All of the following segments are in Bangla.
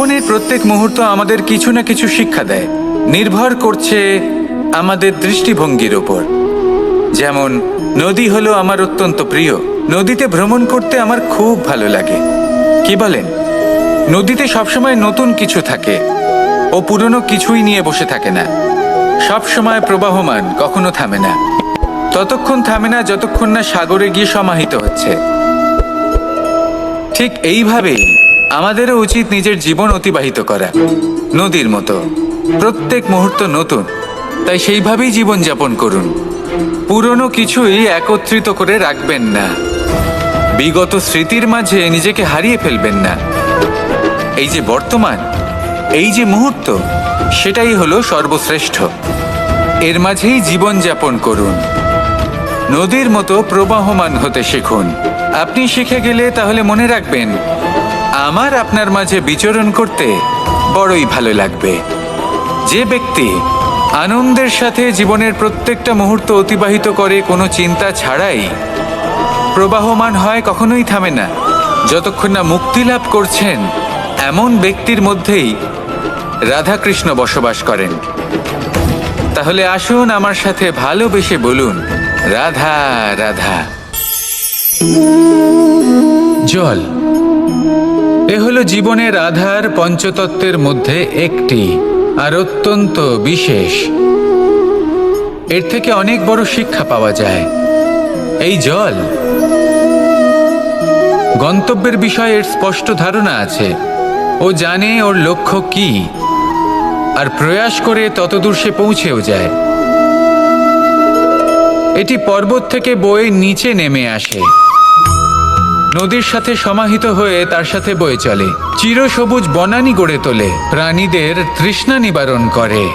জীবনের প্রত্যেক মুহূর্ত আমাদের কিছু না কিছু শিক্ষা দেয়। নির্ভর করছে আমাদের দৃষ্টিভঙ্গির ওপর যেমন, নদী হলো আমার অত্যন্ত প্রিয়। নদীতে ভ্রমণ করতে আমার খুব ভালো লাগে। কি বলেন? নদীতে সবসময় নতুন কিছু থাকে ও পুরনো কিছুই নিয়ে বসে থাকে না। সবসময় প্রবাহমান, কখনো থামে না। ততক্ষণ থামে না যতক্ষণ না সাগরে গিয়ে সমাহিত হচ্ছে। ঠিক এইভাবেই আমাদেরও উচিত নিজের জীবন অতিবাহিত করা। নদীর মতো। প্রত্যেক মুহূর্ত নতুন। তাই সেইভাবেই জীবনযাপন করুন। পুরনো কিছুই একত্রিত করে রাখবেন না। বিগত স্মৃতির মাঝে নিজেকে হারিয়ে ফেলবেন না। এই যে বর্তমান, এই যে মুহূর্ত, সেটাই হলো সর্বশ্রেষ্ঠ। এর মাঝেই জীবনযাপন করুন। নদীর মতো প্রবাহমান হতে শিখুন। আপনি শিখে গেলে তাহলে মনে রাখবেন আমার আপনার মাঝে বিচরণ করতে বড়ই ভালো লাগবে। যে ব্যক্তি আনন্দের সাথে জীবনের প্রত্যেকটা মুহূর্ত অতিবাহিত করে কোনো চিন্তা ছাড়াই প্রবাহমান হয়, কখনোই থামে না। যতক্ষণ না মুক্তি লাভ করছেন, এমন ব্যক্তির মধ্যেই রাধাকৃষ্ণ বসবাস করেন। তাহলে আসুন আমার সাথে ভালোবেসে বলুন, রাধা রাধা। জল। এ হলো জীবনের আধার পঞ্চতত্ত্বের মধ্যে একটি, আর অত্যন্ত বিশেষ। এর থেকে অনেক বড় শিক্ষা পাওয়া যায়। এই জল। গন্তব্যের বিষয়ে এর স্পষ্ট ধারণা আছে। ও জানে ওর লক্ষ্য কি, আর প্রয়াস করে ততদূর সে পৌঁছেও যায়। এটি পর্বত থেকে বয়ে নিচে নেমে আসে। নদীর সাথে সমাহিত হয়ে তার সাথে বয়ে চলে। চিরসবুজ বনানি গড়ে তোলে। প্রাণীদের তৃষ্ণা নিবারণ করে।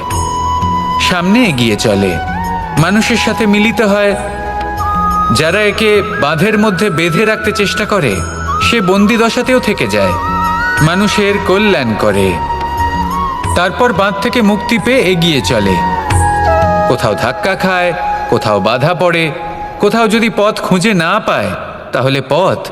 সামনে এগিয়ে চলে। মানুষের সাথে মিলিত হয়। যারা একে বাঁধের মধ্যে বেঁধে রাখতে চেষ্টা করে, সে বন্দি দশাতেও থেকে যায়। মানুষের কল্যাণ করে। তারপর বাঁধ থেকে মুক্তি পেয়ে এগিয়ে চলে। কোথাও ধাক্কা খায়, কোথাও বাধা পড়ে, কোথাও যদি পথ খুঁজে না পায়, তাহলে পথ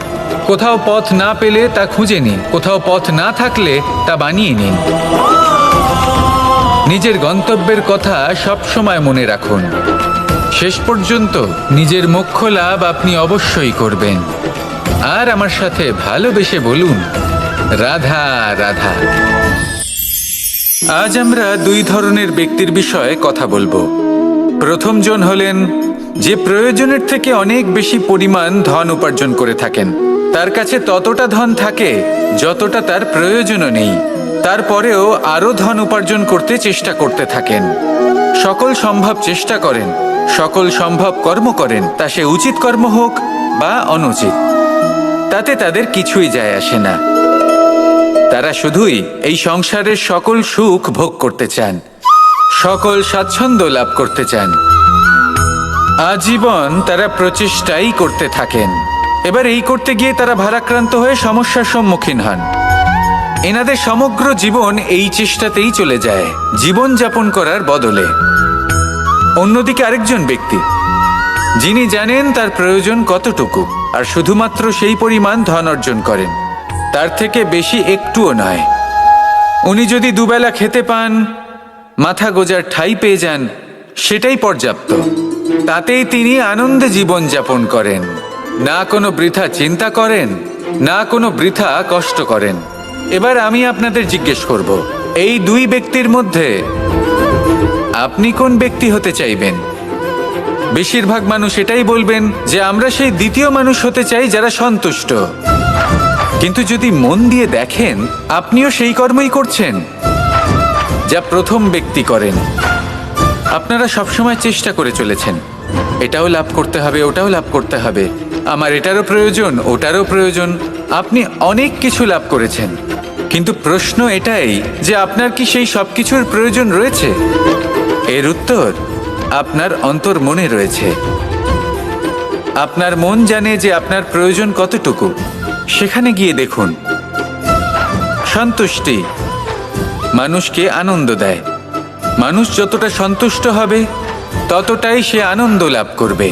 কোথাও পথ না পেলে তা খুঁজে নিন। কোথাও পথ না থাকলে তা বানিয়ে নিন। নিজের গন্তব্যের কথা সব সময় মনে রাখুন। শেষ পর্যন্ত নিজের মোক্ষ লাভ আপনি অবশ্যই করবেন। আর আমার সাথে ভালোবেসে বলুন, রাধা রাধা। আজ আমরা দুই ধরনের ব্যক্তির বিষয়ে কথা বলব। প্রথম জন হলেন, যে প্রয়োজনের থেকে অনেক বেশি পরিমাণ ধন উপার্জন করে থাকেন। তার কাছে ততটা ধন থাকে যতটা তার প্রয়োজনও নেই। তারপরেও আরও ধন উপার্জন করতে চেষ্টা করতে থাকেন। সকল সম্ভব চেষ্টা করেন, সকল সম্ভব কর্ম করেন, তা সে উচিত কর্ম হোক বা অনুচিত। তাতে তাদের কিছুই যায় আসে না। তারা শুধুই এই সংসারের সকল সুখ ভোগ করতে চান, সকল স্বাচ্ছন্দ্য লাভ করতে চান। আজীবন তারা প্রচেষ্টাই করতে থাকেন। এবার এই করতে গিয়ে তারা ভারাক্রান্ত হয়ে সমস্যার সম্মুখীন হন। এনাদের সমগ্র জীবন এই চেষ্টাতেই চলে যায়, জীবন যাপন করার বদলে। অন্যদিকে আরেকজন ব্যক্তি, যিনি জানেন তার প্রয়োজন কতটুকু, আর শুধুমাত্র সেই পরিমাণ ধন অর্জন করেন, তার থেকে বেশি একটুও নয়। উনি যদি দুবেলা খেতে পান, মাথা গোজার ঠাই পেয়ে যান, সেটাই পর্যাপ্ত। তাতেই তিনি আনন্দে জীবন যাপন করেন। না কোনো বৃথা চিন্তা করেন, না কোনো বৃথা কষ্ট করেন। এবার আমি আপনাদের জিজ্ঞেস করব, এই দুই ব্যক্তির মধ্যে আপনি কোন ব্যক্তি হতে চাইবেন? বেশিরভাগ মানুষ এটাই বলবেন যে আমরা সেই দ্বিতীয় মানুষ হতে চাই যারা সন্তুষ্ট। কিন্তু যদি মন দিয়ে দেখেন, আপনিও সেই কর্মই করছেন যা প্রথম ব্যক্তি করেন। আপনারা সবসময় চেষ্টা করে চলেছেন। এটাও লাভ করতে হবে, ওটাও লাভ করতে হবে। আমার এটারও প্রয়োজন, ওটারও প্রয়োজন। আপনি অনেক কিছু লাভ করেছেন। কিন্তু প্রশ্ন এটাই যে আপনার কি সেই সব কিছুর প্রয়োজন রয়েছে? এর উত্তর, আপনার অন্তর মনে রয়েছে। আপনার মন জানে যে আপনার প্রয়োজন কতটুকু। সেখানে গিয়ে দেখুন। সন্তুষ্টি। মানুষকে আনন্দ দেয়। মানুষ যতটা সন্তুষ্ট হবে, ততটাই সে আনন্দ লাভ করবে।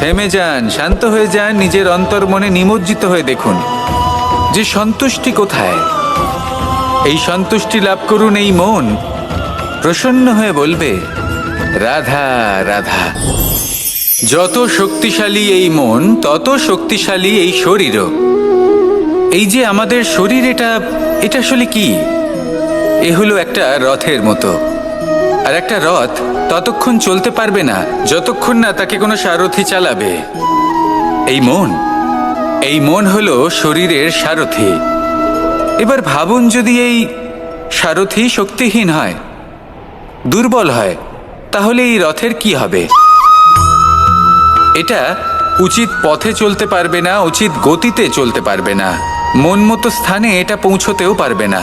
থেমে যান, শান্ত হয়ে যান, নিজের অন্তর মনে নিমজ্জিত হয়ে দেখুন যে সন্তুষ্টি কোথায়। এই সন্তুষ্টি লাভ করুন এই মন। প্রসন্ন হয়ে বলবে, রাধা রাধা, যত শক্তিশালী এই মন, তত শক্তিশালী এই শরীরও। এই যে আমাদের শরীর, এটা এটা আসলে কি? এ হলো একটা রথের মতো। আর একটা রথ ততক্ষণ চলতে পারবে না, যতক্ষণ না তাকে কোনো সারথি চালাবে। এই মন এই মন হলো শরীরের সারথি। এবার ভাবুন যদি এই সারথি শক্তিহীন হয়, দুর্বল হয়, তাহলে এই রথের কি হবে? এটা উচিত পথে চলতে পারবে না, উচিত গতিতে চলতে পারবে না। মন মতো স্থানে এটা পৌঁছতেও পারবে না।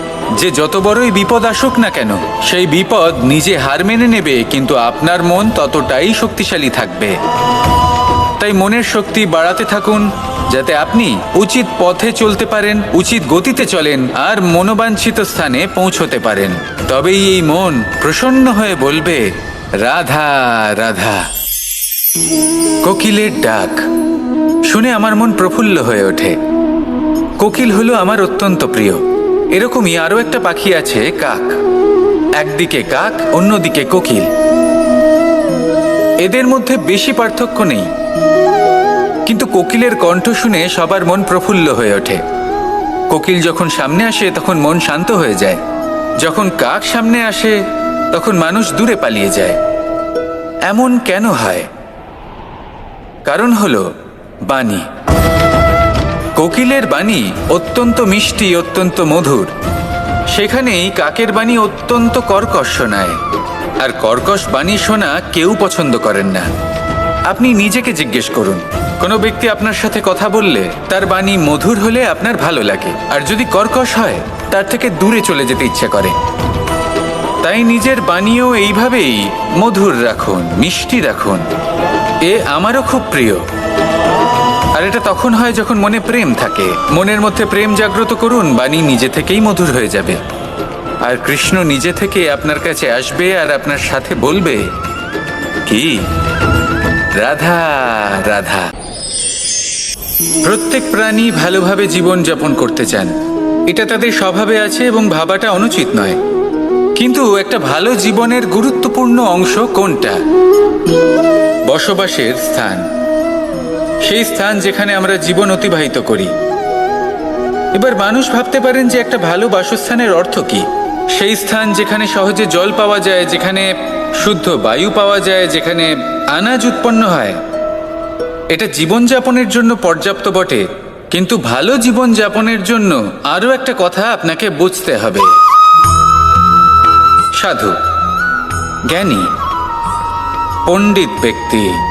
যে যত বড়ই বিপদ আসুক না কেন, সেই বিপদ নিজে হার মেনে নেবে, কিন্তু আপনার মন ততটাই শক্তিশালী থাকবে। তাই মনের শক্তি বাড়াতে থাকুন, যাতে আপনি উচিত পথে চলতে পারেন, উচিত গতিতে চলেন, আর মনোবাঞ্ছিত স্থানে পৌঁছতে পারেন। তবেই এই মন প্রসন্ন হয়ে বলবে, রাধা রাধা। কোকিলের ডাক। শুনে আমার মন প্রফুল্ল হয়ে ওঠে। কোকিল হলো আমার অত্যন্ত প্রিয়। এরকমই আরও একটা পাখি আছে কাক। একদিকে কাক, অন্যদিকে কোকিল। এদের মধ্যে বেশি পার্থক্য নেই। কিন্তু কোকিলের কণ্ঠ শুনে সবার মন প্রফুল্ল হয়ে ওঠে। কোকিল যখন সামনে আসে, তখন মন শান্ত হয়ে যায়। যখন কাক সামনে আসে, তখন মানুষ দূরে পালিয়ে যায়। এমন কেন হয়? কারণ হলো বাণী। কোকিলের বাণী অত্যন্ত মিষ্টি, অত্যন্ত মধুর। সেখানেই কাকের বাণী অত্যন্ত কর্কশ শোনায়। আর কর্কশ বাণী শোনা কেউ পছন্দ করেন না। আপনি নিজেকে জিজ্ঞেস করুন। কোনো ব্যক্তি আপনার সাথে কথা বললে তার বাণী মধুর হলে আপনার ভালো লাগে। আর যদি কর্কশ হয়, তার থেকে দূরে চলে যেতে ইচ্ছে করে। তাই নিজের বাণীও এইভাবেই মধুর রাখুন, মিষ্টি রাখুন। এ আমারও খুব প্রিয়। আর এটা তখন হয় যখন মনে প্রেম থাকে। মনের মধ্যে প্রেম জাগ্রত করুন, বাণী নিজে থেকেই মধুর হয়ে যাবে। আর কৃষ্ণ নিজে থেকে আপনার কাছে আসবে আর আপনার সাথে বলবে, কি? রাধা রাধা। প্রত্যেক প্রাণী ভালোভাবে জীবন যাপন করতে চান। এটা তাদের স্বভাবে আছে এবং ভাবাটা অনুচিত নয়। কিন্তু একটা ভালো জীবনের গুরুত্বপূর্ণ অংশ কোনটা? বসবাসের স্থান। সেই স্থান যেখানে আমরা জীবন অতিবাহিত করি। এবার মানুষ ভাবতে পারেন যে একটা ভালো বাসস্থানের অর্থ কি। সেই স্থান যেখানে সহজে জল পাওয়া যায়, যেখানে শুদ্ধ বায়ু পাওয়া যায়, যেখানে আনাজ উৎপন্ন হয়। এটা জীবনযাপনের জন্য পর্যাপ্ত বটে, কিন্তু ভালো জীবনযাপনের জন্য আরও একটা কথা আপনাকে বুঝতে হবে। সাধু, জ্ঞানী, পণ্ডিত ব্যক্তি।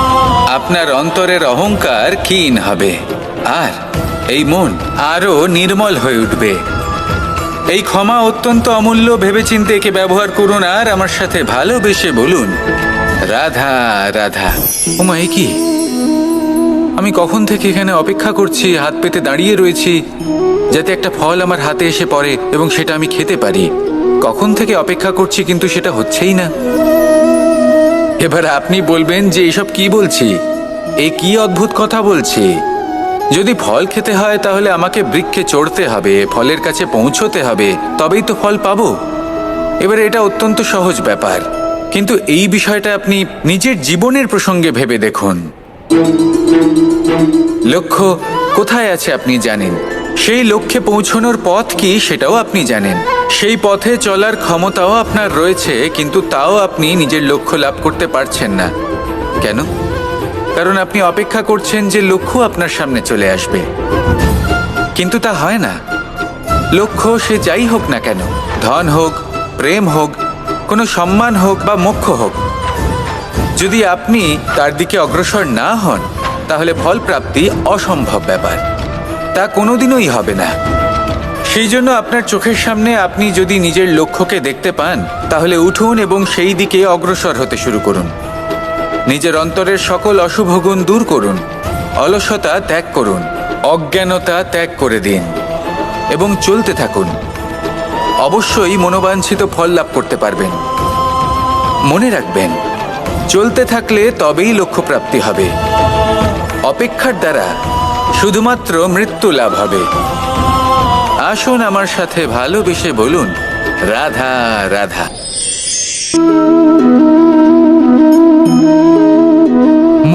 আপনার অন্তরের অহংকার ক্ষীণ হবে। আর এই মন আরও নির্মল হয়ে উঠবে। এই ক্ষমা অত্যন্ত অমূল্য ভেবেচিন্তে একে ব্যবহার করুন আর আমার সাথে ভালোবেসে বলুন, রাধা রাধা, ওমা, এ কি? আমি কখন থেকে এখানে অপেক্ষা করছি, হাত পেতে দাঁড়িয়ে রয়েছি, যাতে একটা ফল আমার হাতে এসে পড়ে এবং সেটা আমি খেতে পারি? কখন থেকে অপেক্ষা করছি কিন্তু সেটা হচ্ছেই না। এবার আপনি বলবেন যে এসব কি বলছি? এ কি অদ্ভুত কথা বলছি? যদি ফল খেতে হয় তাহলে আমাকে বৃক্ষে চড়তে হবে, ফলের কাছে পৌঁছতে হবে, তবেই তো ফল পাবো। এবার এটা অত্যন্ত সহজ ব্যাপার। কিন্তু এই বিষয়টা আপনি নিজের জীবনের প্রসঙ্গে ভেবে দেখুন। লক্ষ্য, কোথায় আছে আপনি জানেন? সেই লক্ষ্যে পৌঁছানোর পথ কি সেটাও আপনি জানেন। সেই পথে চলার ক্ষমতাও আপনার রয়েছে, কিন্তু তাও আপনি নিজের লক্ষ্য লাভ করতে পারছেন না। কেন? কারণ আপনি অপেক্ষা করছেন যে লক্ষ্য আপনার সামনে চলে আসবে। কিন্তু তা হয় না। লক্ষ্য সে যাই হোক না কেন, ধন হোক, প্রেম হোক, কোনো সম্মান হোক বা মোক্ষ হোক, যদি আপনি তার দিকে অগ্রসর না হন, তাহলে ফল প্রাপ্তি অসম্ভব ব্যাপার। তা কোনোদিনই হবে না। সেই জন্য আপনার চোখের সামনে আপনি যদি নিজের লক্ষ্যকে দেখতে পান, তাহলে উঠুন এবং সেই দিকে অগ্রসর হতে শুরু করুন। নিজের অন্তরের সকল অশুভ গুণ দূর করুন। অলসতা ত্যাগ করুন। অজ্ঞানতা ত্যাগ করে দিন। এবং চলতে থাকুন। অবশ্যই মনোবাঞ্ছিত ফল লাভ করতে পারবেন। মনে রাখবেন, চলতে থাকলে তবেই লক্ষ্যপ্রাপ্তি হবে। অপেক্ষার দ্বারা শুধুমাত্র মৃত্যু লাভ হবে। আসুন আমার সাথে ভালোবেসে বলুন, রাধা রাধা।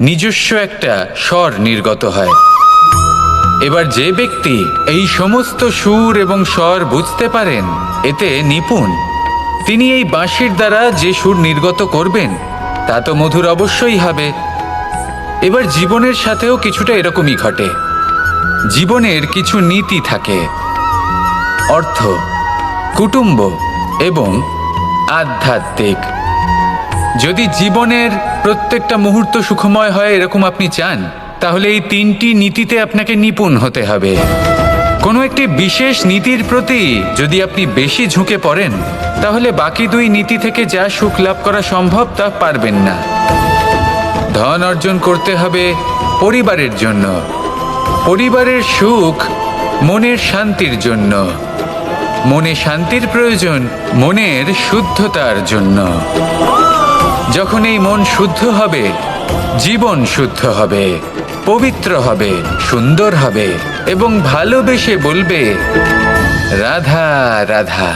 নিজস্ব একটা স্বর নির্গত হয়। এবার যে ব্যক্তি এই সমস্ত সুর এবং স্বর বুঝতে পারেন, এতে নিপুণ। তিনি এই বাঁশির দ্বারা যে সুর নির্গত করবেন, তা তো মধুর অবশ্যই হবে। এবার জীবনের সাথেও কিছুটা এরকমই ঘটে। জীবনের কিছু নীতি থাকে। অর্থ, কুটুম্ব এবং আধ্যাত্মিক। যদি জীবনের প্রত্যেকটা মুহূর্ত সুখময় হয় এরকম আপনি চান, তাহলে এই তিনটি নীতিতে আপনাকে নিপুণ হতে হবে। কোনো একটি বিশেষ নীতির প্রতি যদি আপনি বেশি ঝুঁকে পড়েন, তাহলে বাকি দুই নীতি থেকে যা সুখ লাভ করা সম্ভব তা পারবেন না। ধন অর্জন করতে হবে পরিবারের জন্য। পরিবারের সুখ মনের শান্তির জন্য। মনে শান্তির প্রয়োজন মনের শুদ্ধতার জন্য। যখন এই মন শুদ্ধ হবে, জীবন শুদ্ধ হবে, পবিত্র হবে, সুন্দর হবে এবং ভালোবেসে বলবে, রাধা রাধা।